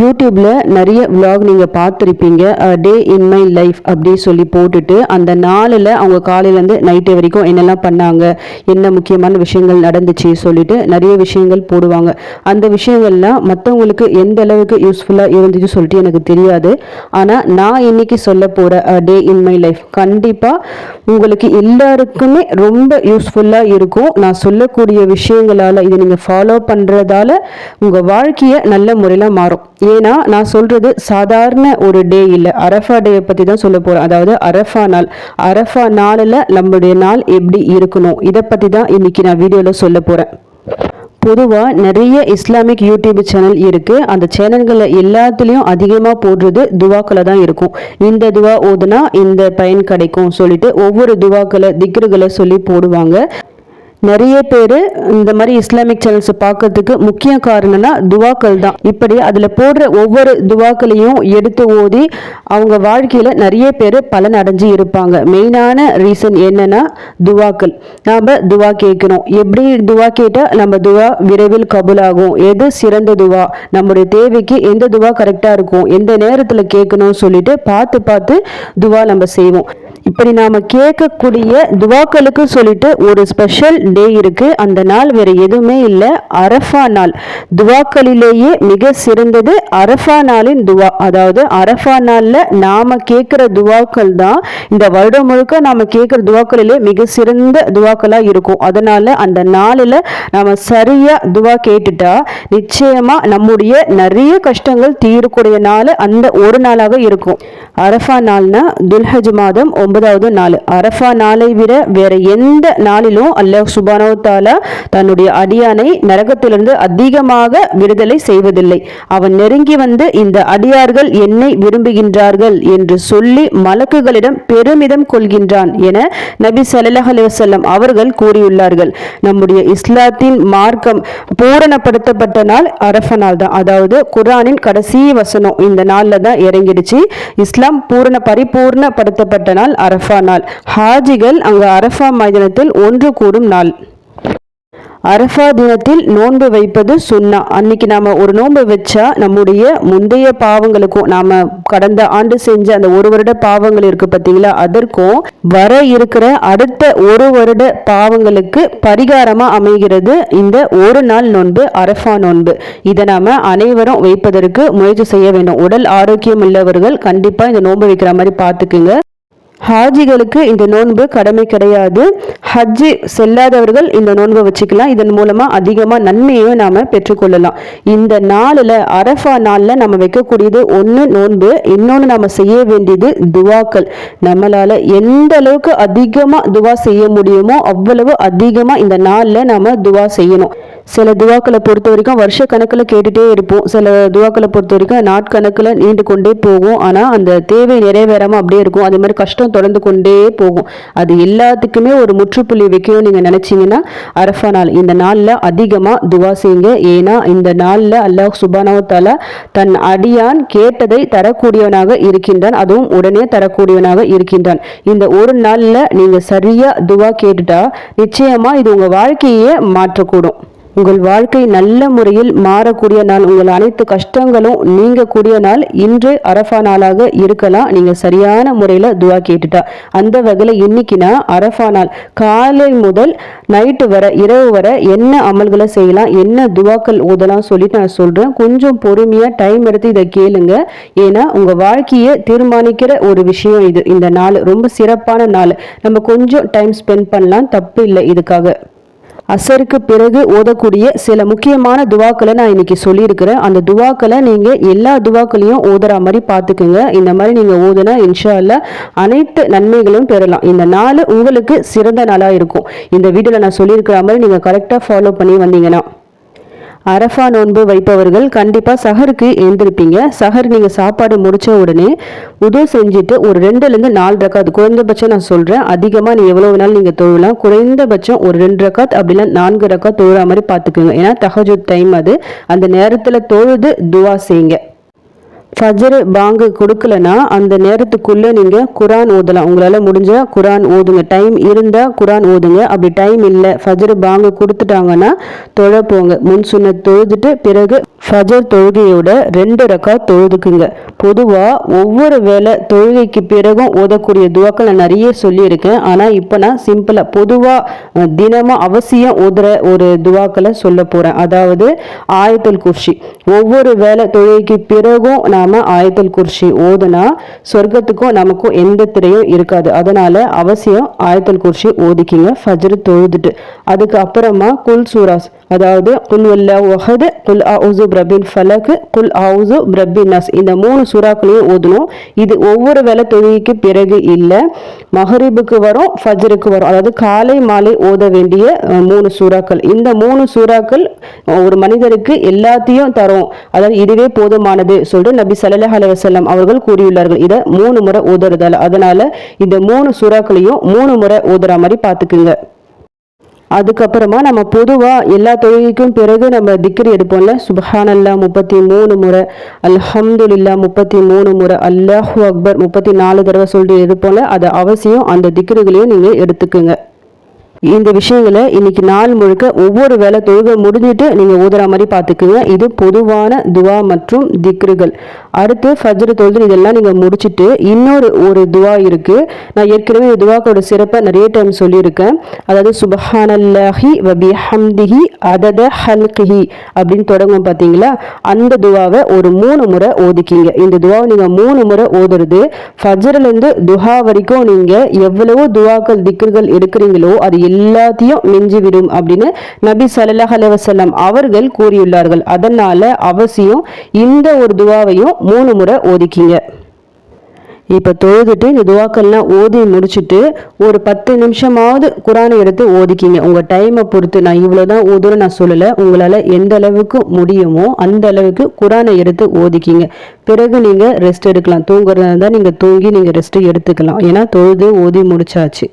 யூடியூப்பில் நிறைய விலாக் நீங்கள் பார்த்துருப்பீங்க டே இன் மை லைஃப் அப்படி சொல்லி போட்டுட்டு அந்த நாளில் அவங்க காலையிலேருந்து நைட்டு வரைக்கும் என்னெல்லாம் பண்ணாங்க என்ன முக்கியமான விஷயங்கள் நடந்துச்சு சொல்லிட்டு நிறைய விஷயங்கள் போடுவாங்க. அந்த விஷயங்கள்லாம் மற்றவங்களுக்கு எந்த அளவுக்கு யூஸ்ஃபுல்லாக இருந்துச்சு சொல்லிட்டு எனக்கு தெரியாது. ஆனால் நான் இன்னைக்கு சொல்ல போகிற டே இன் மை லைஃப் கண்டிப்பாக உங்களுக்கு எல்லாருக்குமே ரொம்ப யூஸ்ஃபுல்லாக இருக்கும். நான் சொல்லக்கூடிய விஷயங்களால் இதை நீங்கள் ஃபாலோ பண்ணுறதால உங்கள் வாழ்க்கையை நல்ல முறையில் மாறும். ஏன்னா நான் சொல்றது சாதாரண ஒரு டே இல்லை. அரஃபா டே பற்றி தான் சொல்ல போகிறேன் அதாவது அரஃபா நாள். அரஃபா நாளில் நம்மளுடைய நாள் எப்படி இருக்கணும்? இதை பற்றி தான் இன்னைக்கு நான் வீடியோவில் சொல்ல போகிறேன் பொதுவாக நிறைய இஸ்லாமிக் யூடியூப் சேனல் இருக்குது அந்த சேனல்களில் எல்லாத்துலேயும் அதிகமாக போடுறது துவாக்களை தான் இருக்கும். இந்த துவா ஓதுனா இந்த பயன் கிடைக்கும் சொல்லிட்டு ஒவ்வொரு துவாக்களை திக்ருகளை சொல்லி போடுவாங்க. நிறைய பேர் இந்த மாதிரி இஸ்லாமிக் சேனல்ஸை பார்க்கறதுக்கு முக்கிய காரணம்னா துவாக்கள் தான். இப்படி அதில் போடுற ஒவ்வொரு துவாக்களையும் எடுத்து ஓதி அவங்க வாழ்க்கையில் நிறைய பேர் பலன் அடைஞ்சு இருப்பாங்க. மெயினான ரீசன் என்னன்னா துவாக்கள். நாம் துவா கேட்கணும் எப்படி துவா கேட்டால் நம்ம துவா விரைவில் கபூலாகும். எது சிறந்த துவா? நம்முடைய தேவைக்கு எந்த துவா கரெக்டாக இருக்கும்? எந்த நேரத்தில் கேட்கணும்னு சொல்லிட்டு பார்த்து பார்த்து துவா நம்ம செய்வோம். இப்படி நாம் கேட்கக்கூடிய துவாக்களுக்கு சொல்லிட்டு ஒரு ஸ்பெஷல் டே இருக்குது அந்த நாள் வேறு எதுவுமே இல்லை. அரஃபா நாள். துவாக்களிலேயே மிக சிறந்தது அரஃபா நாளின் துவா. அதாவது அரஃபா நாளில் நாம் கேட்குற துவாக்கள் தான் இந்த வருடம் முழுக்க நாம் கேட்குற துவாக்களிலே மிக சிறந்த துவாக்களாக இருக்கும். அதனால் அந்த நாளில் நாம் சரியாக துவா கேட்டுட்டா நிச்சயமாக நம்முடைய நிறைய கஷ்டங்கள் தீரக்கூடிய நாள் அந்த ஒரு நாளாக இருக்கும். அரஃபா நாள்னா துல்ஹஜ் மாதம் ஒன்பதாவது நாள். அரஃபா நாளை விட வேற எந்த நாளிலும் அல்லாஹ் சுபானோ தாலா தன்னுடைய அடியானை நரகத்திலிருந்து அதிகமாக விடுதலை செய்வதில்லை. அவன் நெருங்கி வந்து இந்த அடியார்கள் என்னை விரும்புகின்றார்கள் என்று சொல்லி மலக்குகளிடம் பெருமிதம் கொள்கின்றான் என நபி சல்லாஹ் அலுவலம் அவர்கள் கூறியுள்ளார்கள். நம்முடைய இஸ்லாத்தின் மார்க்கம் பூரணப்படுத்தப்பட்ட நாள் அரஃப நாள் தான். அதாவது குர்ஆனின் கடைசி வசனம் இந்த நாளில் தான் இறங்கிடுச்சு. இஸ்லாம் பூரண பரிபூர்ணப்படுத்தப்பட்ட நாள் அரஃபா நாள். ஹாஜிகள் அங்கு அரஃபா மைதானத்தில் ஒன்று கூடும் நாள். அரஃபா தினத்தில் நோன்பு வைப்பது சுண்ணா அன்னைக்கு நாம ஒரு நோன்பு வச்சா நம்முடைய முந்தைய பாவங்களுக்கும் நாம கடந்த ஆண்டு செஞ்ச அந்த ஒரு வருட பாவங்கள் இருக்கு பார்த்தீங்களா? அதற்கும் வர இருக்கிற அடுத்த ஒரு வருட பாவங்களுக்கு பரிகாரமாக அமைகிறது இந்த ஒரு நாள் நோன்பு அரஃபா நோன்பு. இதை நாம் அனைவரும் வைப்பதற்கு முயற்சி செய்ய வேண்டும். உடல் ஆரோக்கியம் உள்ளவர்கள் கண்டிப்பாக இந்த நோன்பு வைக்கிற மாதிரி பார்த்துக்குங்க. ஹாஜிகளுக்கு இந்த நோன்பு கடமை கிடையாது. ஹஜ்ஜி செல்லாதவர்கள் இந்த நோன்பை வச்சுக்கலாம். இதன் மூலமாக அதிகமாக நன்மையும் நாம் பெற்றுக்கொள்ளலாம். இந்த நாளில் அரஃபா நாளில் நம்ம வைக்கக்கூடியது ஒன்று நோன்பு இன்னொன்று நம்ம செய்ய வேண்டியது துவாக்கள். நம்மளால் எந்த அளவுக்கு அதிகமாக துவா செய்ய முடியுமோ அவ்வளவு அதிகமாக இந்த நாளில் நாம் துவா செய்யணும். சில துவாக்களை பொறுத்த வரைக்கும் வருஷ கணக்கில் கேட்டுகிட்டே இருப்போம். சில துவாக்களை பொறுத்த வரைக்கும் நாட்கணக்கில் நீண்டு கொண்டே போகும். ஆனால் அந்த தேவை நிறைவேறாமல் அப்படியே இருக்கும். அதே மாதிரி கஷ்டம் தொடர்ந்து கொண்டே போகும். அது எல்லாத்துக்குமே ஒரு முற்றுப்புள்ளி வைக்கணும் நீங்கள் நினச்சிங்கன்னா அரஃபா நாள் இந்த நாளில் அதிகமாக துவா செய்யுங்க. ஏன்னா இந்த நாளில் அல்லாஹ் சுபானவத்தாலா தன் அடியான் கேட்டதை தரக்கூடியவனாக இருக்கின்றான். அதுவும் உடனே தரக்கூடியவனாக இருக்கின்றான். இந்த ஒரு நாளில் நீங்கள் சரியாக துவா கேட்டுட்டா நிச்சயமாக இது உங்கள் வாழ்க்கையே மாற்றக்கூடும். உங்கள் வாழ்க்கை நல்ல முறையில் மாறக்கூடிய நாள் உங்கள் அனைத்து கஷ்டங்களும் நீங்கக்கூடிய நாள். இன்று அரஃபா நாளாக இருக்கலாம். நீங்கள் சரியான முறையில் துவா கேட்டுட்டா. அந்த வகையில் இன்னைக்குன்னா அரஃபா நாள். காலை முதல் நைட்டு வர இரவு வர என்ன அமல்களை செய்யலாம் என்ன துவாக்கள் ஓதலாம் சொல்லிட்டு நான் சொல்கிறேன் கொஞ்சம் பொறுமையாக டைம் எடுத்து இதை கேளுங்க. ஏன்னா உங்கள் வாழ்க்கையை தீர்மானிக்கிற ஒரு விஷயம் இது. இந்த நாள் ரொம்ப சிறப்பான நாள். நம்ம கொஞ்சம் டைம் ஸ்பெண்ட் பண்ணலாம் தப்பு இல்லை. இதுக்காக அசருக்கு பிறகு ஓதக்கூடிய சில முக்கியமான துவாக்களை நான் இன்னைக்கு சொல்லியிருக்கிறேன். அந்த துவாக்களை நீங்கள் எல்லா துவாக்களையும் ஓதுற மாதிரி பார்த்துக்குங்க. இந்த மாதிரி நீங்கள் ஓதுனா இன்ஷா அல்லா அனைத்து நன்மைகளும் பெறலாம். இந்த நாள் உங்களுக்கு சிறந்த நாளாக இருக்கும். இந்த வீடியோவில் நான் சொல்லியிருக்கிற மாதிரி நீங்கள் கரெக்டாக ஃபாலோ பண்ணி வந்தீங்கன்னா அரஃபா நோன்பு வைப்பவர்கள் கண்டிப்பாக சஹருக்கு எழுந்திருப்பீங்க சஹர் நீங்கள் சாப்பாடு முடித்த உடனே உதவு செஞ்சுட்டு ஒரு ரெண்டுலேருந்து நாலு ரக்காத் குறைந்தபட்சம் நான் சொல்கிறேன் அதிகமாக நீ எவ்வளோ வேணாலும் நீங்கள் தொழலாம் குறைந்தபட்சம் ஒரு ரெண்டு ரக்காத் அப்படின்னா நான்கு ரக்காத் தொழுற மாதிரி பார்த்துக்குங்க. ஏன்னா தகஜூத் டைம் அது. அந்த நேரத்தில் தொழுது துவா செய்யுங்க. ஃபஜ்ரு பாங்கு கொடுக்கலனா அந்த நேரத்துக்குள்ளே நீங்கள் குரான் ஓதலாம். உங்களால் முடிஞ்ச குரான் ஓதுங்க. டைம் இருந்தால் குரான் ஓதுங்க. அப்படி டைம் இல்லை ஃபஜ்ரு பாங்கு கொடுத்துட்டாங்கன்னா தொழ போங்க முன் சுண்ண தொழுதுட்டு பிறகு ஃபஜர் தொழுகையோட ரெண்டு ரக்கா தொழுதுக்குங்க. பொதுவாக ஒவ்வொரு வேலை தொழுகைக்கு பிறகும் ஓதக்கூடிய துவாக்கள் நான் நிறைய சொல்லியிருக்கேன். ஆனால் இப்போ நான் சிம்பிளாக பொதுவாக தினமும் அவசியம் ஓதுற ஒரு துவாக்களை சொல்ல போகிறேன் அதாவது ஆயத்தல் குர்ஷி. ஒவ்வொரு வேலை தொழுகைக்கு பிறகும் நாம் ஆயத்தல் குர்ஷி ஓதுனா சொர்க்கத்துக்கும் நமக்கும் எந்த திரையும் இருக்காது. அதனால் அவசியம் ஆயத்தல் குர்ஷி ஓதிக்கிங்க. ஃபஜர் தொழுதுட்டு. அதுக்கு அப்புறமா குல் சூராஸ் அதாவது குல் வல்லா ஒஹது குல் அவுசு பிரபின் ஃபலக்கு குல் அவுசு பிரபின் நஸ். இந்த மூணு சூறாக்களையும் ஓதணும் இது ஒவ்வொரு வேலை தொழுகைக்கு பிறகு இல்லை. மஹரிபுக்கு வரும் ஃபஜருக்கு வரும். அதாவது காலை மாலை ஓத வேண்டிய மூணு சூறாக்கள். இந்த மூணு சூறாக்கள் ஒரு மனிதருக்கு எல்லாத்தையும் தரும். அதாவது இதுவே போதுமானது சொல்லிட்டு நபி சல்லாஹ் அலுவலம் அவர்கள் கூறியுள்ளார்கள். இதை மூணு முறை ஓதுறதால. அதனால இந்த மூணு சூறாக்களையும் மூணு முறை ஓதுற மாதிரி பார்த்துக்குங்க. அதுக்கப்புறமா நம்ம பொதுவாக எல்லா தொழுகைக்கும் பிறகு நம்ம திக்ரி எடுப்போம்ல? சுபஹானல்லா முப்பத்தி மூணு முறை அல்ஹம்துலில்லா முப்பத்தி மூணு முறை அல்லாஹூ அக்பர் முப்பத்தி நாலு தடவை சொல்லிட்டு எடுப்போம்ல? அது அவசியம். அந்த திக்ருகளையும் நீங்கள் எடுத்துக்குங்க. இந்த விஷயங்களை இன்னைக்கு நாள் முழுக்க ஒவ்வொரு வேலை தொழுகை முடிஞ்சிட்டு நீங்கள் ஊதுற மாதிரி பார்த்துக்குங்க. இது பொதுவான துவா மற்றும் திக்ருகள். அடுத்து ஃபஜ்ரு தொழுது இதெல்லாம் நீங்கள் முடிச்சுட்டு இன்னொரு ஒரு துவா இருக்குது நான் ஏற்கனவே இந்த துவாக்கோட சிறப்பை நிறைய டைம் சொல்லியிருக்கேன். அதாவது சுபஹானல்லாஹி வபி ஹம்திஹி அதத ஹல்கிஹி அப்படின்னு தொடங்கும் பார்த்தீங்களா? அந்த துவாவை ஒரு மூணு முறை ஓதிக்கிங்க. இந்த துவாவை நீங்கள் மூணு முறை ஓதுறது. ஃபஜ்ருலேருந்து துஹா வரைக்கும் நீங்கள் எவ்வளவோ துவாக்கள் திக்ருகள் எடுக்கிறீங்களோ அது எல்லாத்தையும் மிஞ்சிவிடும் அப்படின்னு நபி சல்லாஹ் அலைவசல்லாம் அவர்கள் கூறியுள்ளார்கள். அதனால அவசியம் இந்த ஒரு துவாவையும் மூணு முறை ஓதிக்கிங்க. இப்போ தொழுதுட்டு இந்த துவாக்கள்லாம் ஓதி முடிச்சுட்டு ஒரு பத்து நிமிஷமாவது குரானை எடுத்து ஓதிக்கிங்க. உங்கள் டைமை பொறுத்து நான் இவ்வளோ தான் ஓதுன்னு நான் சொல்லலை. உங்களால் எந்த அளவுக்கு முடியுமோ அந்த அளவுக்கு குரானை எடுத்து ஓதிக்கிங்க. பிறகு நீங்கள் ரெஸ்ட் எடுக்கலாம். தூங்குறதா இருந்தால் நீங்கள் தூங்கி நீங்கள் ரெஸ்ட்டு எடுத்துக்கலாம். ஏன்னா தொழுது ஓதி முடிச்சாச்சு.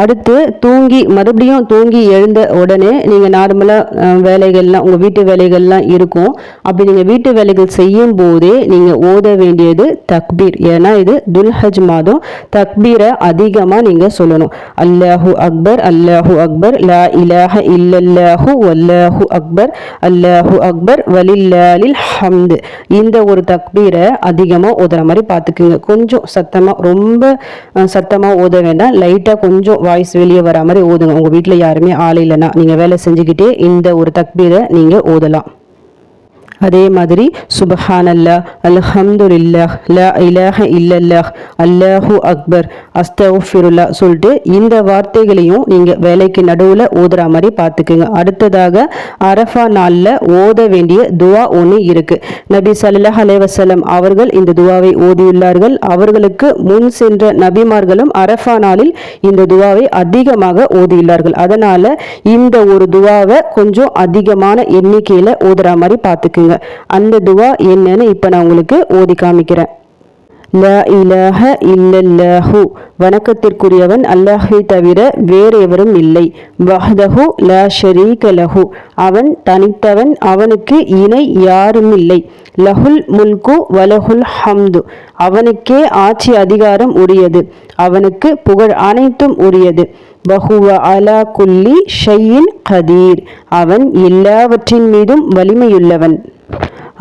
அடுத்து தூங்கி மறுபடியும் தூங்கி எழுந்த உடனே நீங்கள் நார்மலாக வேலைகள்லாம் உங்கள் வீட்டு வேலைகள்லாம் இருக்கும். அப்படி நீங்கள் வீட்டு வேலைகள் செய்யும் போதே நீங்கள் ஓத வேண்டியது தக்பீர். ஏன்னா இது துல்ஹஜ் மாதம். தக்பீரை அதிகமாக நீங்கள் சொல்லணும். அல்லாஹூ அக்பர் அல்லாஹூ அக்பர் லா இலாஹ இல்லல்லாஹு வல்லாஹூ அக்பர் அல்லாஹூ அக்பர் வலில்லாலில் ஹம்து. இந்த ஒரு தக்பீரை அதிகமாக ஓதுற மாதிரி பார்த்துக்குங்க. கொஞ்சம் சத்தமாக ரொம்ப சத்தமாக ஓத வேண்டாம். லைட்டாக கொஞ்சம் வாய்ஸ் வெளியே வரா மாதிரி ஓதுங்க. உங்கள் வீட்டில் யாருமே ஆள் இல்லைன்னா நீங்கள் வேலை செஞ்சுக்கிட்டே இந்த ஒரு தக்பீரை நீங்கள் ஓதலாம். அதே மாதிரி சுபஹானல்லா இல்லாஹ் ல இலாஹ இல்லல்லாஹ் அல்லாஹு அக்பர் அஸ்தஃபிருல்லா சொல்லிட்டு இந்த வார்த்தைகளையும் நீங்கள் வேலைக்கு நடுவில் ஓதுற மாதிரி பார்த்துக்குங்க. அடுத்ததாக அரஃபா நாளில் ஓத வேண்டிய துவா ஒன்று இருக்குது நபி சல்லாஹ் அலைவசலம் அவர்கள் இந்த துவாவை ஓதியுள்ளார்கள். அவர்களுக்கு முன் சென்ற நபிமார்களும் அரஃபா நாளில் இந்த துவாவை அதிகமாக ஓதியுள்ளார்கள். அதனால் இந்த ஒரு துவாவை கொஞ்சம் அதிகமான எண்ணிக்கையில் ஓதுற மாதிரி பார்த்துக்குங்க. அந்த துவா என்னன்னு இப்போ நான் உங்களுக்கு ஓதி காமிக்கிறேன். ல இலஹ இல்லல்லஹு. வணக்கத்திற்குரியவன் அல்லாஹை தவிர வேறு எவரும் இல்லை. வஹதஹு ல ஷரீக லஹு. அவன் தனித்தவன் அவனுக்கு இணை யாரும் இல்லை. லஹுல் முல்கு வலஹுல் ஹம்து. அவனுக்கே ஆட்சி அதிகாரம் உரியது. அவனுக்கு புகழ் அனைத்தும் உரியது. பஹுவ அலா குல்லி ஷையின் கதீர். அவன் எல்லாவற்றின் மீதும் வலிமையுள்ளவன்.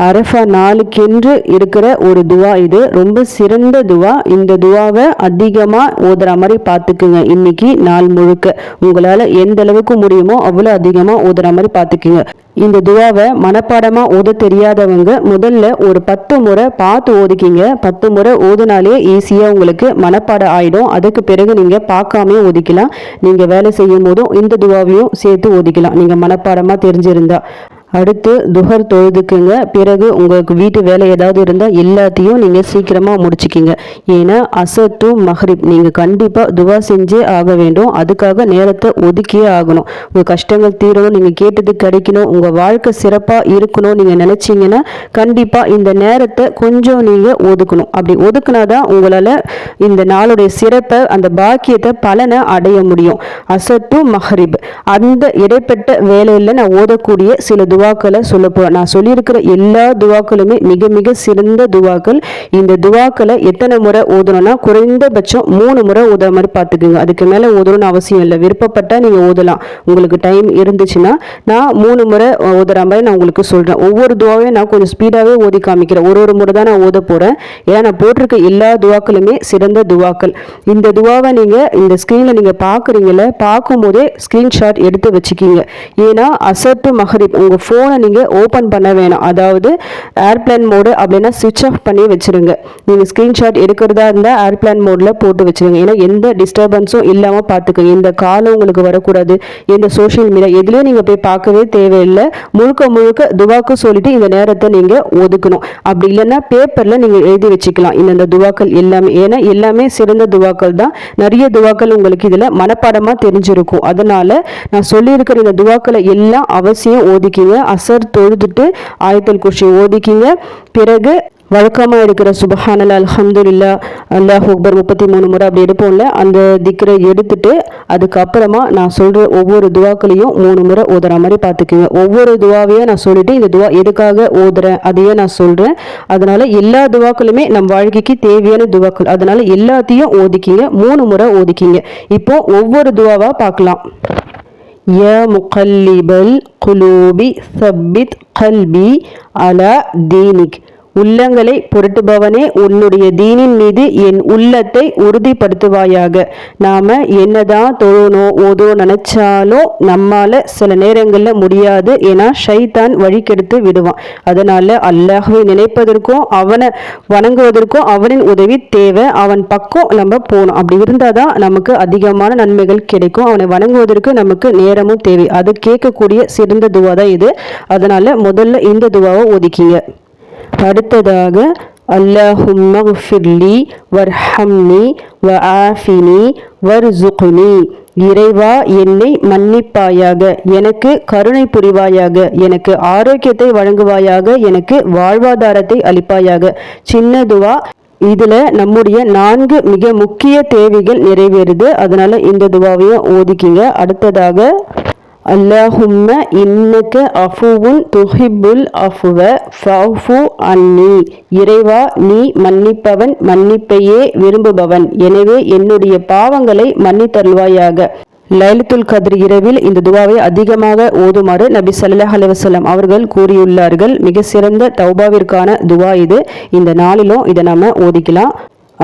அரஃபா நாளுக்கென்று இருக்கிற ஒரு துவா இது. ரொம்ப சிறந்த துவா. இந்த துவாவை அதிகமாக ஓதுற மாதிரி பார்த்துக்குங்க. இன்னைக்கு நாள் முழுக்க. உங்களால் எந்த அளவுக்கு முடியுமோ அவ்வளோ அதிகமாக ஓதுற மாதிரி பார்த்துக்குங்க. இந்த துவாவை மனப்பாடமாக ஓத தெரியாதவங்க முதல்ல ஒரு பத்து முறை பார்த்து ஓதிக்கிங்க. பத்து முறை ஓதுனாலே ஈஸியாக உங்களுக்கு மனப்பாடம் ஆகிடும் அதுக்கு பிறகு நீங்கள் பார்க்காமே ஓதிக்கலாம். நீங்கள் வேலை செய்யும் போதும் இந்த துவாவையும் சேர்த்து ஓதிக்கலாம். நீங்கள் மனப்பாடமாக தெரிஞ்சிருந்தா. அடுத்து துஹர் தொழுதுக்குங்க. பிறகு உங்களுக்கு வீட்டு வேலை ஏதாவது இருந்தால் எல்லாத்தையும் நீங்கள் சீக்கிரமாக முடிச்சுக்கிங்க. ஏன்னா அசர் டு மஹ்ரிப் நீங்கள் கண்டிப்பாக துவா செஞ்சே ஆக வேண்டும். அதுக்காக நேரத்தை ஒதுக்கியே ஆகணும். உங்கள் கஷ்டங்கள் தீரணும் நீங்கள் கேட்டது கிடைக்கணும். உங்கள் வாழ்க்கை சிறப்பாக இருக்கணும் நீங்கள் நினச்சிங்கன்னா கண்டிப்பாக இந்த நேரத்தை கொஞ்சம் நீங்கள் ஒதுக்கணும். அப்படி ஒதுக்குனா தான் உங்களால் இந்த நாளுடைய சிறப்பை அந்த பாக்கியத்தை பலனை அடைய முடியும். அசர் டு மஹ்ரிப். அந்த இடைப்பட்ட வேலையில் நான் ஓதக்கூடிய சில துவாக்களை சொல்ல நான் சொல்லியிருக்கிற எல்லா துவாக்களுமே மிக மிக சிறந்த துவாக்கள். இந்த துவாக்களை எத்தனை முறை ஓதணும்னா குறைந்தபட்சம் மூணு முறை ஓதுற மாதிரி பார்த்துக்குங்க. அதுக்கு மேலே ஓதணும்னு அவசியம் இல்லை. விருப்பப்பட்டால் நீங்கள் ஓதலாம். உங்களுக்கு டைம் இருந்துச்சுன்னா நான் மூணு முறை ஓதுற மாதிரி நான் உங்களுக்கு சொல்கிறேன் ஒவ்வொரு துவாவையும் நான் கொஞ்சம் ஸ்பீடாகவே ஓதி காமிக்கிறேன். ஒரு ஒரு முறை தான் நான் ஓத போகிறேன் ஏன்னா நான் போட்டிருக்க எல்லா துவாக்களுமே சிறந்த துவாக்கள். இந்த துவாவை நீங்கள் இந்த ஸ்க்ரீனில் நீங்கள் பார்க்குறீங்கள பார்க்கும்போதே ஸ்க்ரீன்ஷாட் எடுத்து வச்சுக்கிங்க. ஏன்னா அசட்டு மஹரிப் உங்கள் ஃபோனை நீங்கள் ஓப்பன் பண்ண வேணாம். அதாவது ஏர்பிளைன் மோடு அப்படின்னா சுவிட்ச் ஆஃப் பண்ணி வச்சுருங்க. நீங்கள் ஸ்க்ரீன்ஷாட் எடுக்கிறதா இருந்தால் ஏர்பிளைன் மோடில் போட்டு வச்சுருங்க. ஏன்னா எந்த டிஸ்டர்பன்ஸும் இல்லாமல் பார்த்துக்கோங்க. எந்த காலம் உங்களுக்கு வரக்கூடாது. எந்த சோஷியல் மீடியா எதுலேயும் நீங்கள் போய் பார்க்கவே தேவையில்லை. முழுக்க முழுக்க துவாக்கு சொல்லிட்டு இந்த நேரத்தை நீங்கள் ஒதுக்கணும். அப்படி இல்லைன்னா பேப்பரில் நீங்கள் எழுதி வச்சுக்கலாம். இந்த துவாக்கள் எல்லாமே. ஏன்னா எல்லாமே சிறந்த துவாக்கள் தான். நிறைய துவாக்கள் உங்களுக்கு இதில் மனப்பாடமாக தெரிஞ்சிருக்கும். அதனால் நான் சொல்லியிருக்கிற இந்த துவாக்களை எல்லாம் அவசியம் ஒதுக்கிங்க. அசர் தொழுதுட்டு ஆயத்தல் குஷி ஓதிக்கிங்க. பிறகு வழக்கமாக எடுக்கிற சுபஹானல் அல்ஹம்துலில்லா அல்லாஹ் அக்பர் முப்பத்தி மூணு முறை அப்படி எடுப்போம்ல அந்த திக்கரை எடுத்துட்டு அதுக்கப்புறமா நான் சொல்கிற ஒவ்வொரு துவாக்களையும் மூணு முறை ஓதுற மாதிரி பார்த்துக்குங்க. ஒவ்வொரு துவாவையும் நான் சொல்லிட்டு இந்த துவா எதுக்காக ஓதுறேன் அதையே நான் சொல்கிறேன் அதனால் எல்லா துவாக்களுமே நம் வாழ்க்கைக்கு தேவையான துவாக்கள். அதனால் எல்லாத்தையும் ஓதிக்கிங்க மூணு முறை ஓதிக்கிங்க. இப்போது ஒவ்வொரு துவாவாக பார்க்கலாம். يا مقلب القلوب ثبت قلبي على دينك. உள்ளங்களை புரட்டுபவனே உன்னுடைய தீனின் மீது என் உள்ளத்தை உறுதிப்படுத்துவாயாக. நாம என்னதான் தொழணும் ஓதோ நினைச்சாலும் நம்மால சில நேரங்களில் முடியாது ஏன்னா ஷைத்தான் வழிக்கெடுத்து விடுவான். அதனால அல்லாஹவை நினைப்பதற்கும் அவனை வணங்குவதற்கும் அவனின் உதவி தேவை. அவன் பக்கம் நம்ம போகணும். அப்படி இருந்தால் தான் நமக்கு அதிகமான நன்மைகள் கிடைக்கும். அவனை வணங்குவதற்கு நமக்கு நேரமும் தேவை. அது கேட்கக்கூடிய சிறந்த துவா தான் இது. அதனால முதல்ல இந்த துவாவை ஒதுக்கிங்க அடுத்ததாக அல்லாஹும்மஃபிர்லி வர்ஹம்னி வ ஆஃபினி வர்சுக்னி இறைவா என்னை மன்னிப்பாயாக எனக்கு கருணை புரிவாயாக எனக்கு ஆரோக்கியத்தை வழங்குவாயாக எனக்கு வாழ்வாதாரத்தை அளிப்பாயாக. சின்னதுவா இதில் நம்முடைய நான்கு மிக முக்கிய தேவைகள் நிறைவேறுது. அதனால் இந்த துவாவையும் ஓதிக்கிங்க. அடுத்ததாக அல்லாஹும்ம இன்னக்கு அஃபுவுன் துஹிபுல் அஃபுவ ஃபஃபு அன்னி. இறைவா நீ மன்னிப்பவன் மன்னிப்பையே விரும்புபவன். எனவே என்னுடைய பாவங்களை மன்னித்தருள்வாயாக. லைலத்துல் கதிர் இரவில் இந்த துவாவை அதிகமாக ஓதுமாறு நபி சல்லாஹ் அலுவலம் அவர்கள் கூறியுள்ளார்கள். மிக சிறந்த தௌபாவிற்கான துவா இது. இந்த நாளிலும் இதை நம்ம ஓதிக்கலாம்.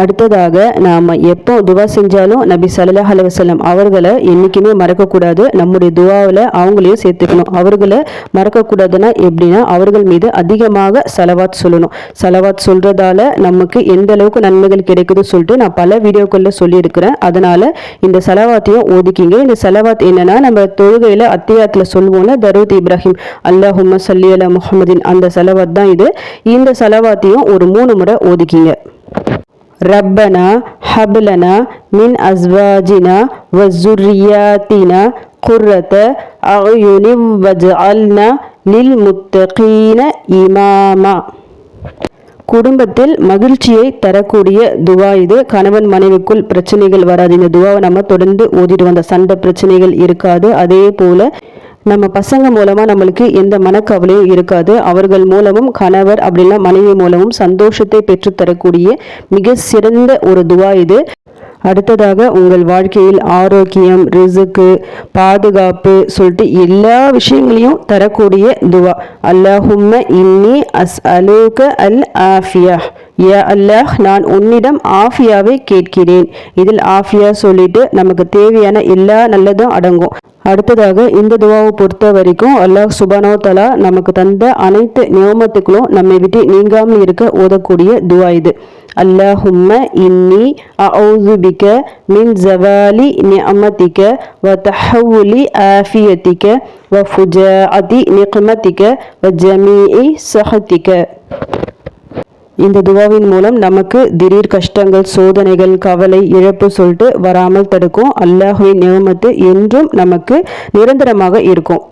அடுத்ததாக நாம் எப்போ துவா செஞ்சாலும் நபி சல்லா அலுவலம் அவர்களை என்றைக்குமே மறக்கக்கூடாது. நம்முடைய துவாவில் அவங்களையும் சேர்த்துக்கணும். அவர்களை மறக்கக்கூடாதுன்னா எப்படின்னா அவர்கள் மீது அதிகமாக செலவாத் சொல்லணும். செலவாத் சொல்கிறதால நமக்கு எந்த அளவுக்கு நன்மைகள் கிடைக்குதுன்னு சொல்லிட்டு நான் பல வீடியோக்களில் சொல்லியிருக்கிறேன். அதனால் இந்த செலவாத்தையும் ஒதுக்கிங்க. இந்த செலவாத் என்னென்னா நம்ம தொழுகையில் அத்தியாயத்தில் சொல்லுவோம்ல தருத் இப்ராஹிம் அல்லாஹும்ம சல்லி அலா முகமதின் அந்த செலவாத் தான் இது. இந்த செலவாத்தையும் ஒரு மூணு முறை ஒதுக்கிங்க. ரப்பனா ஹபுலனா மின் அஸ்வாஜினா வசுரியாத்தினா குர்ரத அயுனி வஜ்அல்னா லில் முத்தகீன இமாமா குடும்பத்தில் மகிழ்ச்சியை தரக்கூடிய துவா இது. கணவன் மனைவிக்குள் பிரச்சனைகள் வராது. இந்த துவாவை நம்ம தொடர்ந்து ஓதிட்டு வந்த சண்டை பிரச்சனைகள் இருக்காது. அதே போல நம்ம பசங்க மூலமாக நம்மளுக்கு எந்த மனக்கவலையும் இருக்காது. அவர்கள் மூலமும் கணவர் அப்படின்னா மனைவி மூலமும் சந்தோஷத்தை பெற்றுத்தரக்கூடிய மிக சிறந்த ஒரு துவா இது. அடுத்ததாக உங்கள் வாழ்க்கையில் ஆரோக்கியம் ரிசுக்கு பாதுகாப்பு சொல்லிட்டு எல்லா விஷயங்களையும் தரக்கூடிய துவா. அல்லாஹும்ம இன்னி அஸ் அலூக அல் ஆஃபியா யா அல்லாஹ் நான் உன்னிடம் ஆஃபியாவை கேட்கிறேன். இதில் ஆஃபியா சொல்லிட்டு நமக்கு தேவையான எல்லா நல்லதும் அடங்கும். அடுத்ததாக இந்த துவாவை பொறுத்த வரைக்கும் அல்லாஹ் சுபானோ தலா நமக்கு தந்த அனைத்து நியமத்துக்களும் நம்மை விட்டு நீங்காமல் இருக்க ஓதக்கூடிய துவா இது. அல்லாஹும்ம இன்னி அவுதுபிக்க மின் ஜவாலி நியமத்திக்க வ தஹவுலி ஆஃபியத்திக்க வ ஃபுஜாஅதி நிக்மதிக வ ஜமீஇ சஹத்திக்க இந்த துவாவின் மூலம் நமக்கு திடீர் கஷ்டங்கள் சோதனைகள் கவலை இழப்பு சொல்லிட்டு வராமல் தடுக்கும். அல்லாஹுவின் நியமத்து என்றும் நமக்கு நிரந்தரமாக இருக்கும்.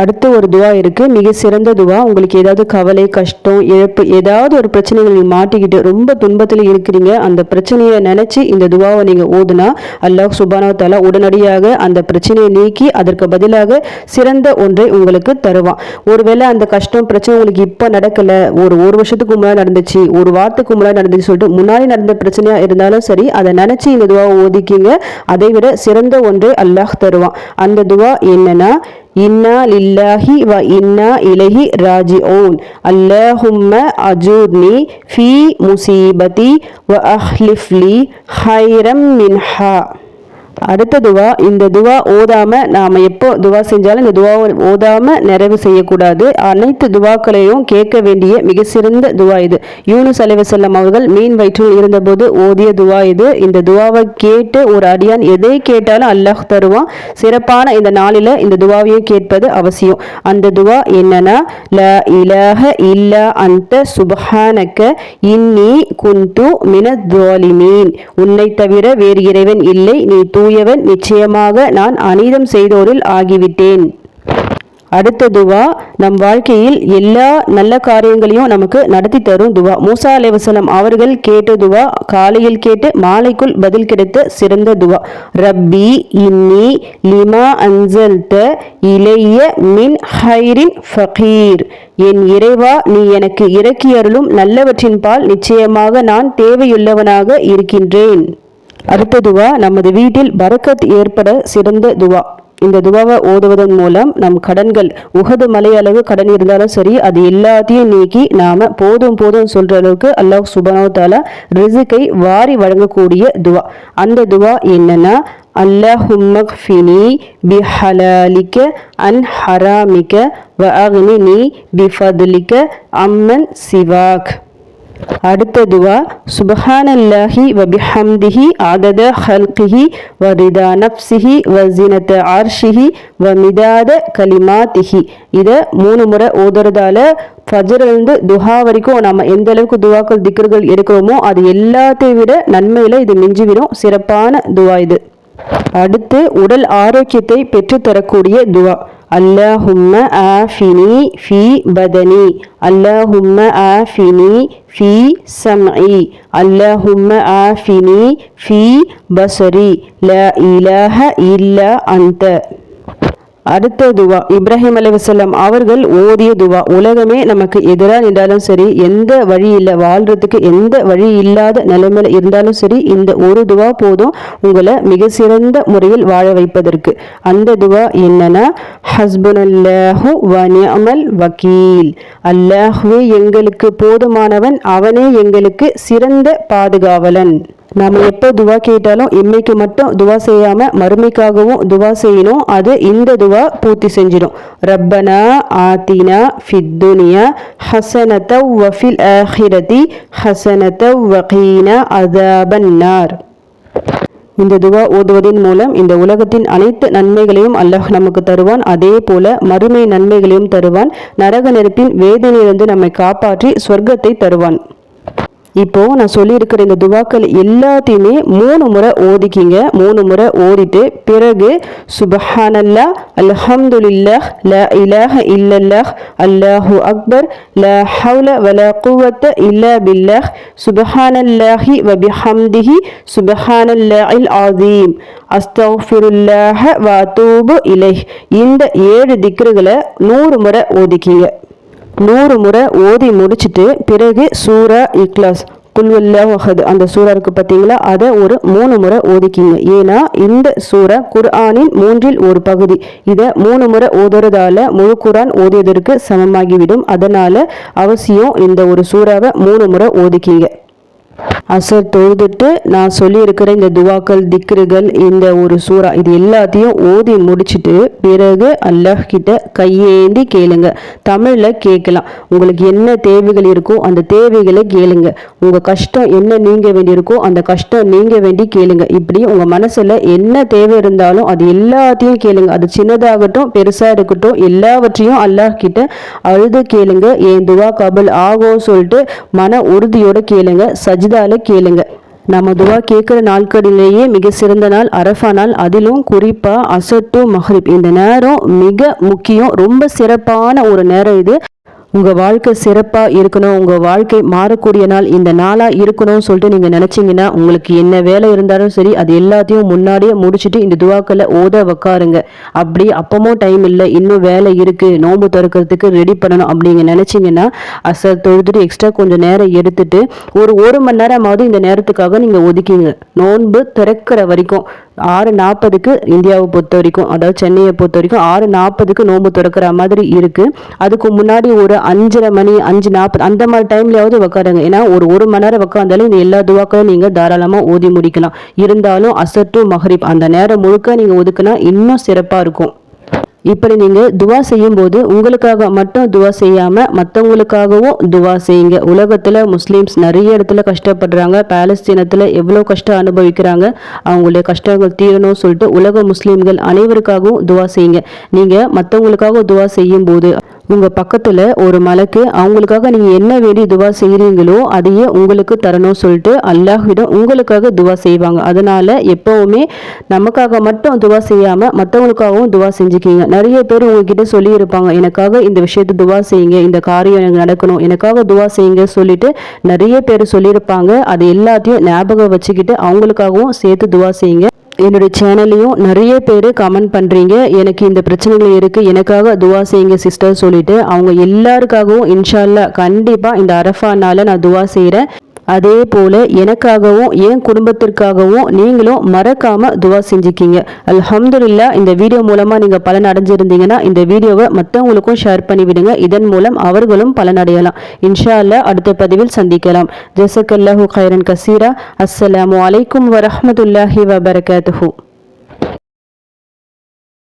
அடுத்து ஒரு துவா இருக்கு. மிக சிறந்த துவா. உங்களுக்கு ஏதாவது கவலை கஷ்டம் இழப்பு ஏதாவது ஒரு பிரச்சனைகள் நீங்க மாட்டிக்கிட்டு ரொம்ப துன்பத்தில் இருக்கிறீங்க. அந்த பிரச்சனையை நினைச்சு இந்த துவாவை நீங்க ஓதுனா அல்லாஹ் சுபானா தாலா உடனடியாக அந்த பிரச்சனையை நீக்கி அதற்கு பதிலாக சிறந்த ஒன்றை உங்களுக்கு தருவான். ஒருவேளை அந்த கஷ்டம் பிரச்சனை உங்களுக்கு இப்போ நடக்கல. ஒரு ஒரு வருஷத்துக்கு முன்னாடி நடந்துச்சு. ஒரு வாரத்துக்கு முன்னாடி நடந்துச்சு சொல்லிட்டு முன்னாடி நடந்த பிரச்சனையா இருந்தாலும் சரி அதை நினைச்சு இந்த துவாவை ஓதிக்கிங்க. அதை விட சிறந்த ஒன்றை அல்லாஹ் தருவான். அந்த துவா என்னன்னா இன்னா லில்லாஹி வ இன்னா இலஹி ராஜிஊன் அல்லாஹும்ம அஜூர்னி ஃபீ முசீபதி வ அஹ்லிஃப்லி ஹைரம் மின்ஹா அடுத்த துவா இந்த துவா ஓதாம நாம எப்போ துவா செஞ்சாலும் இந்த துவாவை ஓதாம நிறைவு செய்யக்கூடாது. அனைத்து துவாக்களையும் கேட்க வேண்டிய மிக சிறந்த துவா இது. யூனுஸ் அலைவசல்லம் அவர்கள் மீன் வயிற்றில் இருந்தபோது ஓதிய துவா இது. இந்த துவாவை கேட்டு ஒரு அடியான் எதை கேட்டாலும் அல்லாஹ் தருவான். சிறப்பான இந்த நாளில் இந்த துவாவையும் கேட்பது அவசியம். அந்த துவா என்னன்னா ல இலஹ இல்லா அந்த சுபஹானக்க இன்னி குந்து மினத்வாலிமீன் உன்னை தவிர வேறு இறைவன் இல்லை. நீ தூயவன் நிச்சயமாக நான் அநீதம் செய்தோரில் ஆகிவிட்டேன். அடுத்த துவா நம் வாழ்க்கையில் எல்லா நல்ல காரியங்களையும் நமக்கு நடத்தி தரும் துவா. மூசா அலைவசலம் அவர்கள் கேட்ட துவா காலையில் கேட்டு மாலைக்குள் பதில் கிடைத்த சிறந்த துவா. ரப்பி இன்னி லிமா அன்சல்த இளைய மின் ஹைரின் ஃபகீர். என் இறைவா நீ எனக்கு இறக்கியருளும் நல்லவற்றின் பால் நிச்சயமாக நான் தேவையுள்ளவனாக இருக்கின்றேன். அடுத்த துவா நமது வீட்டில் பரக்கத் ஏற்பட சிறந்த துவா. இந்த துவாவை ஓதுவதன் மூலம் நம் கடன்கள் உகது மலை அளவு கடன் இருந்தாலும் சரி அது எல்லாத்தையும் நீக்கி நாம போதும் போதும் சொல்ற அளவுக்கு அல்லாஹ் சுபனோ தாலா ரிசுக்கை வாரி வழங்கக்கூடிய துவா. அந்த துவா என்னன்னா அல்லாஹும்மக்ஃபினி பிஹலாலிக்க அன் ஹராமிக்க வ அக்னினி பிஃபதுலிக்க அம்மன் சிவாக். அடுத்த துவா சுபஹானல்லாஹி வ பிஹம்திஹி அதத ஹல்கிஹி வரிதா நப்சிஹி வ ஆர்ஷிஹி வ மிதாத கலிமாத்திஹி. இதை மூணு முறை ஓதுறதால ஃபஜர்லேருந்து துஹா வரைக்கும் நம்ம எந்த அளவுக்கு துவாக்கள் திக்ருகள் எடுக்கிறோமோ அது எல்லாத்தையும் விட நன்மையில் இது மிஞ்சிவிடும். சிறப்பான துவா இது. அடுத்து உடல் ஆரோக்கியத்தை பெற்றுத்தரக்கூடிய துவா. அல்லாஹும்ம ஆஃபினி ஃபி பதனி அல்லாஹும்ம ஆஃபினி ஃபி சம்இ அல்லாஹும்ம ஆஃபினி ஃபி பசரி ல இலாஹ இல்லா அந்த அடுத்த துவா இப்ராஹிம் அலைவசல்லம் அவர்கள் ஓதிய துவா உலகமே நமக்கு எதிராக நின்றாலும் சரி எந்த வழி இல்லை வாழ்றதுக்கு எந்த வழி இல்லாத நிலைமையில இருந்தாலும் சரி இந்த ஒரு துவா போதும் உங்களை மிக சிறந்த முறையில் வாழ வைப்பதற்கு. அந்த துவா என்னன்னா ஹஸ்புனல்லாஹு வனியமல் வக்கீல். அல்லாஹுவே எங்களுக்கு போதுமானவன் அவனே எங்களுக்கு சிறந்த பாதுகாவலன். நாம் எப்போ துவா கேட்டாலும் இம்மைக்கு மட்டும் துவா செய்யாமல் மறுமைக்காகவும் துவா செய்யணும். அது இந்த துவா பூர்த்தி செஞ்சிடும். ரப்பனா ஆத்தினா ஃபித்துனியா ஹசனத வஃபில் ஆஹிரதி ஹசனத வகீனா அதாபன்னார் இந்த துவா ஓதுவதன் மூலம் இந்த உலகத்தின் அனைத்து நன்மைகளையும் அல்லாஹ் நமக்கு தருவான். அதே போல மறுமை நன்மைகளையும் தருவான். நரக நெருப்பின் வேதனையிலிருந்து நம்மை காப்பாற்றி சொர்க்கத்தை தருவான். இப்போ நான் சொல்லியிருக்கிற இந்த துவாக்கள் எல்லாத்தையுமே மூணு முறை ஓதிக்கிங்க. மூணு முறை ஓதிட்டு பிறகு சுபஹானல்லா அல்ஹம்துலில்லாஹ் ல இலாஹ இல்லல்லாஹ் அல்லாஹு அக்பர் ல ஹவுல வல குவத்த இல்லா பில்லாஹ் சுபஹானல்லாஹி வபிஹம்திஹி பிஹம்திஹி சுபஹானல்லாஹில் ஆதீம் அஸ்தஃபிருல்லாஹ வ இலைஹ். இந்த ஏழு திக்ருகளை நூறு முறை ஓதிக்கிங்க. நூறு முறை ஓதி முடிச்சிட்டு பிறகு சூரா இக்லாஸ். குல்வல்லாஹது அந்த சூறா இருக்குது பார்த்தீங்களா? அதை ஒரு மூணு முறை ஓதிக்கிங்க. ஏன்னா இந்த சூறா குர்ஆனின் மூன்றில் ஒரு பகுதி. இதை மூணு முறை ஓதுறதால முழு குரான் ஓதியதற்கு சமமாகிவிடும். அதனால் அவசியம் இந்த ஒரு சூறாவை மூணு முறை ஓதிக்கிங்க. அசர் தொழுதுட்டு நான் சொல்லியிருக்கிற இந்த துவாக்கள் திக்ருகள் இந்த ஒரு சூறா இது எல்லாத்தையும் ஓதி முடிச்சுட்டு பிறகு அல்லாஹ் கிட்ட கையேந்தி கேளுங்க. தமிழில் கேட்கலாம். உங்களுக்கு என்ன தேவைகள் இருக்கோ அந்த தேவைகளை கேளுங்க. உங்கள் கஷ்டம் என்ன நீங்க வேண்டியிருக்கோ அந்த கஷ்டம் நீங்க வேண்டி கேளுங்க. இப்படி உங்கள் மனசில் என்ன தேவை இருந்தாலும் அது எல்லாத்தையும் கேளுங்க. அது சின்னதாகட்டும் பெருசாக இருக்கட்டும் எல்லாவற்றையும் அல்லாஹ் கிட்ட அழுது கேளுங்க. என் துவா கபல் ஆகும் சொல்லிட்டு மன உறுதியோட கேளுங்க. சஜிதால கேளுங்க. நம்ம துவா கேட்குற நாட்களிலேயே மிக சிறந்த நாள் அரஃபா நாள். அதிலும் குறிப்பாக அசட்டு மஹ்ரிப். இந்த நேரம் மிக முக்கியம். ரொம்ப சிறப்பான ஒரு நேரம் இது. உங்கள் வாழ்க்கை சிறப்பாக இருக்கணும் உங்கள் வாழ்க்கை மாறக்கூடிய நாள் இந்த நாளாக இருக்கணும்னு சொல்லிட்டு நீங்கள் நினச்சிங்கன்னா உங்களுக்கு என்ன வேலை இருந்தாலும் சரி அது எல்லாத்தையும் முன்னாடியே முடிச்சுட்டு இந்த துவாக்களை ஓத உக்காருங்க. அப்படி அப்பமும் டைம் இல்லை இன்னும் வேலை இருக்குது நோன்பு திறக்கிறதுக்கு ரெடி பண்ணணும் அப்படிங்க நினச்சிங்கன்னா அசர் தொழுதுட்டு எக்ஸ்ட்ரா கொஞ்சம் நேரம் எடுத்துட்டு ஒரு ஒரு மணி நேரமாவது இந்த நேரத்துக்காக நீங்கள் ஒதுக்கிங்க. நோன்பு திறக்கிற வரைக்கும் ஆறு நாற்பதுக்கு இந்தியாவை பொறுத்த வரைக்கும் அதாவது சென்னையை பொறுத்த வரைக்கும் ஆறு நாற்பதுக்கு நோன்பு திறக்கிற மாதிரி இருக்குது அதுக்கு முன்னாடி ஒரு அஞ்சரை மணி அஞ்சு நாற்பது அந்த மாதிரி டைம்லயாவது உக்காருங்க. ஏன்னா ஒரு ஒரு மணி நேரம் உக்காந்தாலும் இந்த எல்லா துவாக்களும் நீங்கள் தாராளமாக ஓதி முடிக்கலாம். இருந்தாலும் அசட்டு மஹரிப் அந்த நேரம் முழுக்க நீங்கள் ஒதுக்குனா இன்னும் சிறப்பாக இருக்கும். இப்படி நீங்கள் துவா செய்யும்போது உங்களுக்காக மட்டும் துவா செய்யாமல் மற்றவங்களுக்காகவும் துவா செய்யுங்க. உலகத்தில் முஸ்லீம்ஸ் நிறைய இடத்துல கஷ்டப்படுறாங்க. பாலஸ்தீனத்தில் எவ்வளோ கஷ்டம் அனுபவிக்கிறாங்க. அவங்களுடைய கஷ்டங்கள் தீரணும்னு சொல்லிட்டு உலக முஸ்லீம்கள் அனைவருக்காகவும் துவா செய்யுங்க. நீங்கள் மற்றவங்களுக்காக துவா செய்யும்போது உங்கள் பக்கத்தில் ஒரு மலைக்கு அவங்களுக்காக நீங்கள் என்ன வேண்டி துவா செய்கிறீங்களோ அதையே உங்களுக்கு தரணும் சொல்லிட்டு அல்லாஹ்விடம் உங்களுக்காக துவா செய்வாங்க. அதனால் எப்போவுமே நமக்காக மட்டும் துவா செய்யாமல் மற்றவங்களுக்காகவும் துவா செஞ்சுக்கிங்க. நிறைய பேர் உங்ககிட்ட சொல்லியிருப்பாங்க எனக்காக இந்த விஷயத்தை துவா செய்யுங்க இந்த காரியம் எனக்கு நடக்கணும் எனக்காக துவா செய்யுங்க சொல்லிட்டு நிறைய பேர் சொல்லியிருப்பாங்க. அது எல்லாத்தையும் ஞாபகம் வச்சுக்கிட்டு அவங்களுக்காகவும் சேர்த்து துவா செய்யுங்க. என்னுடைய சேனல்லையும் நிறைய பேர் கமெண்ட் பண்ணுறீங்க எனக்கு இந்த பிரச்சனைகள் இருக்குது எனக்காக துவா செய்யுங்க சிஸ்டர் சொல்லிட்டு. அவங்க எல்லாருக்காகவும் இன்ஷால்லா கண்டிப்பாக இந்த அரஃபானால நான் துவா செய்கிறேன் அதே போல் எனக்காகவும் என் குடும்பத்திற்காகவும் நீங்களும் மறக்காமல் துவா செஞ்சுக்கிங்க. அல்ஹம்துல்லா இந்த வீடியோ மூலமாக நீங்கள் பலன் அடைஞ்சிருந்தீங்கன்னா இந்த வீடியோவை மற்றவங்களுக்கும் ஷேர் பண்ணிவிடுங்க. இதன் மூலம் அவர்களும் பலனடையலாம். இன்ஷா அல்லா அடுத்த பதிவில் சந்திக்கலாம். ஜசக்கல்லாஹு கைரன் கசீரா. அஸ்ஸலாமு அலைக்கும் வரமத்துல்லாஹி வபரகாத்து